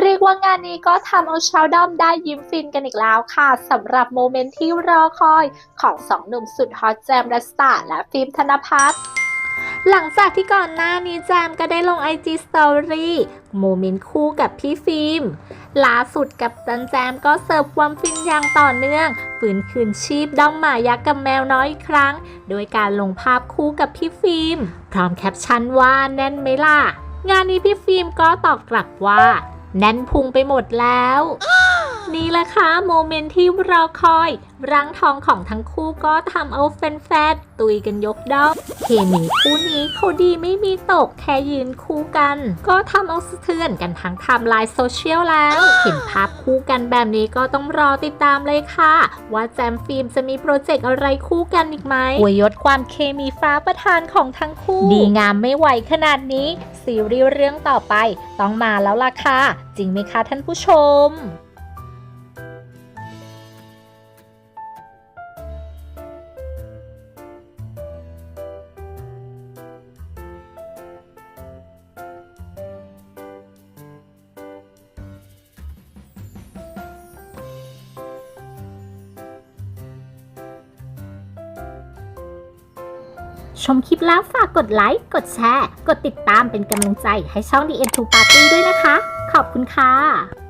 เรียกว่างานนี้ก็ทำเอาชาวด้อมได้ยิ้มฟินกันอีกแล้วค่ะสำหรับโมเมนต์ที่รอคอยของสองหนุ่มสุดฮอตแจมรัสตาและฟิล์มธนพัฒน์หลังจากที่ก่อนหน้านี้แจมก็ได้ลง IG Story โมเมนต์คู่กับพี่ฟิล์มล่าสุดกับจันแจมก็เสิร์ฟความฟินอย่างต่อเนื่องฝืนคืนชีพด้อมหมายักษ์กับแมวน้อยอีกครั้ง โดยการลงภาพคู่กับพี่ฟิล์มพร้อมแคปชั่นว่าแน่นไหมล่ะ งานนี้พี่ฟิล์มก็ตอบกลับว่า แน่นพุงไปหมดแล้ว นี่แหละค่ะโมเมนต์ที่รอคอยร่างทองของทั้งคู่ก็ทำเอาแฟนๆตุยกันยกด้อมเคมีคู่นี้เขาดีไม่มีตกแค่ยืนคู่กัน ก็ทำเอาสะเทือนกันทั้งไทม์ไลน์โซเชียลแล้ว เห็นภาพคู่กันแบบนี้ก็ต้องรอติดตามเลยค่ะ ว่าแจมฟิล์มจะมีโปรเจกต์อะไรคู่กันอีกไหมอวยยศความเคมีฟ้าประธานของทั้งคู่ ดีงามไม่ไหวขนาดนี้ ซีรีส์เรื่องต่อไป ต้องมาแล้วล่ะค่ะ จริงไหมคะท่านผู้ชม ชมคลิปแล้วฝากกดไลค์ กดแชร์ กดติดตามเป็นกำลังใจให้ช่อง The End to Party ด้วยนะคะ ขอบคุณค่ะ